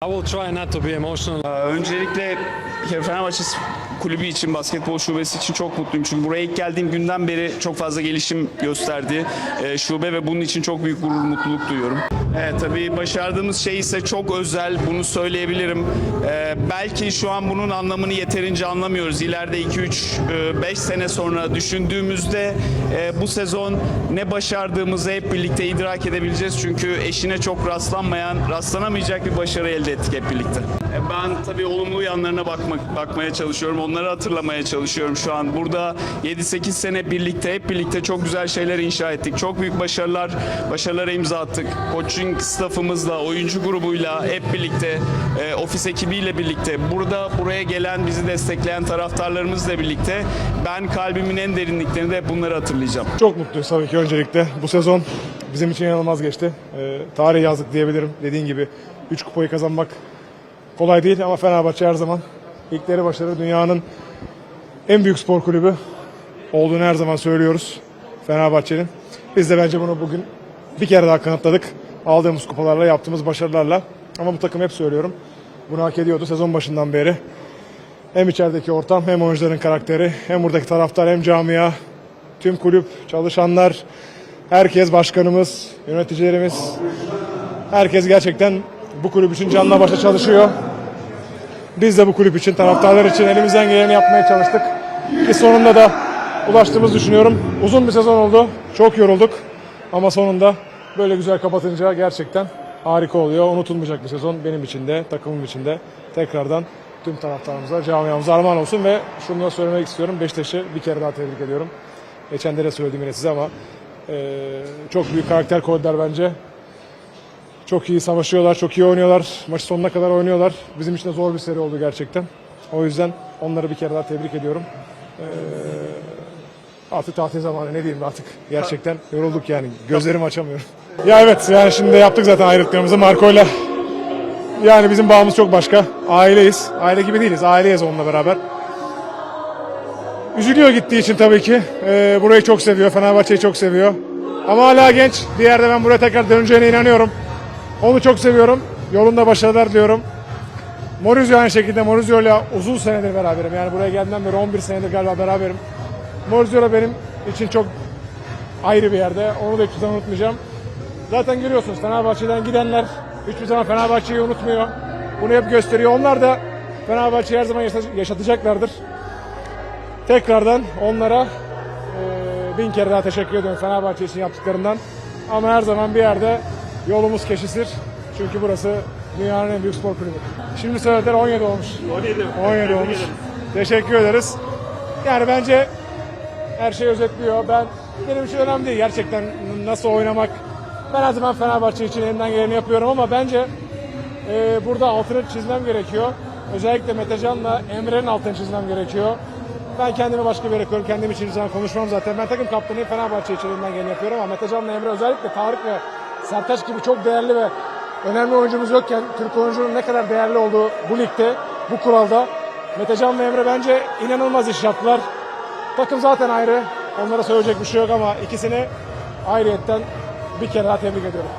I will try not to be emotional. Ee, Öncelikle Fenerbahçe kulübü için, basketbol şubesi için çok mutluyum. Çünkü buraya ilk geldiğim günden beri çok fazla gelişim gösterdi ee, şube ve bunun için çok büyük gurur, mutluluk duyuyorum. Evet tabii başardığımız şey ise çok özel, bunu söyleyebilirim. Ee, belki şu an bunun anlamını yeterince anlamıyoruz. İleride 2-3, 5 sene sonra düşündüğümüzde e, bu sezon ne başardığımızı hep birlikte idrak edebileceğiz. Çünkü eşine çok rastlanmayan, rastlanamayacak bir başarı elde ettik hep birlikte. E, Ben tabii olumlu yanlarına bakmak, bakmaya çalışıyorum. Onları hatırlamaya çalışıyorum şu an. Burada 7-8 sene birlikte, hep birlikte çok güzel şeyler inşa ettik. Çok büyük başarılar, başarılara imza attık. Coaching staffımızla, oyuncu grubuyla hep birlikte, e, ofis ekibiyle birlikte, burada buraya gelen, bizi destekleyen taraftarlarımızla birlikte ben kalbimin en derinliklerinde hep bunları hatırlayacağım. Çok mutluyuz tabii ki öncelikle. Bu sezon bizim için inanılmaz geçti. Ee, tarih yazdık diyebilirim. Dediğin gibi 3 kupayı kazanmak kolay değil ama Fenerbahçe her zaman ilkleri başarır. Dünyanın en büyük spor kulübü olduğunu her zaman söylüyoruz Fenerbahçe'nin. Biz de bence bunu bugün bir kere daha kanıtladık. Aldığımız kupalarla, yaptığımız başarılarla. Ama bu takım hep söylüyorum. Bunu hak ediyordu sezon başından beri. Hem içerideki ortam hem oyuncuların karakteri hem buradaki taraftar hem camia tüm kulüp, çalışanlar, herkes başkanımız, yöneticilerimiz herkes gerçekten bu kulüp için canla başla çalışıyor. Biz de bu kulüp için, taraftarlar için elimizden geleni yapmaya çalıştık. Ki sonunda da ulaştığımızı düşünüyorum. Uzun bir sezon oldu. Çok yorulduk. Ama sonunda böyle güzel kapatınca gerçekten harika oluyor. Unutulmayacak bir sezon benim için de, takımım için de. Tekrardan tüm taraftarımıza, camiamıza armağan olsun ve şunu da söylemek istiyorum. Beşiktaş'ı bir kere daha tebrik ediyorum. Geçen de söyledim yine size ama eee, çok büyük karakter koydular bence. Çok iyi savaşıyorlar, çok iyi oynuyorlar. Maçı sonuna kadar oynuyorlar. Bizim için de zor bir seri oldu gerçekten. O yüzden onları bir kere daha tebrik ediyorum. Ee, artık tatil zamanı ne diyeyim artık. Gerçekten yorulduk yani. Gözlerimi açamıyorum. Ya evet yani şimdi yaptık zaten ayrılıklarımızı Marco'yla. Yani bizim bağımız çok başka. Aileyiz. Aile gibi değiliz. Aileyiz onunla beraber. Üzülüyor gittiği için tabii ki. Ee, burayı çok seviyor. Fenerbahçe'yi çok seviyor. Ama hala genç. Diğer de ben buraya tekrar döneceğine inanıyorum. Onu çok seviyorum. Yolunda başarılar diliyorum. Maurizio aynı şekilde. Maurizio ile uzun senedir beraberim. Yani buraya geldiğimden beri 11 senedir galiba beraberim. Maurizio da benim için çok ayrı bir yerde. Onu da hiçbir zaman unutmayacağım. Zaten görüyorsunuz Fenerbahçe'den gidenler hiçbir zaman Fenerbahçe'yi unutmuyor. Bunu hep gösteriyor. Onlar da Fenerbahçe'yi her zaman yaşa- yaşatacaklardır. Tekrardan onlara e, bin kere daha teşekkür ediyorum Fenerbahçe için yaptıklarından. Ama her zaman bir yerde yolumuz kesişir. Çünkü burası dünyanın en büyük spor kulübü. Şimdi söylediler 17 olmuş. 17. 17 olmuş. Teşekkür ederiz. Yani bence her şey özetliyor. Ben benim için önemli değil gerçekten nasıl oynamak. Ben her zaman Fenerbahçe için elimden geleni yapıyorum ama bence e, burada altını çizmem gerekiyor. Özellikle Metecan'la Emre'nin altını çizmem gerekiyor. Ben kendimi başka bir yere koyuyorum. Kendim için zaman konuşmam zaten. Ben takım kaptanıyım. Fenerbahçe için elimden geleni yapıyorum ama Metecan'la Emre özellikle Tarık ve Sertaç gibi çok değerli ve önemli oyuncumuz yokken Türk oyuncunun ne kadar değerli olduğu bu ligde, bu kuralda Metecan ve Emre bence inanılmaz iş yaptılar. Takım zaten ayrı. Onlara söyleyecek bir şey yok ama ikisini ayrıyetten bir kere daha tebrik ediyorum.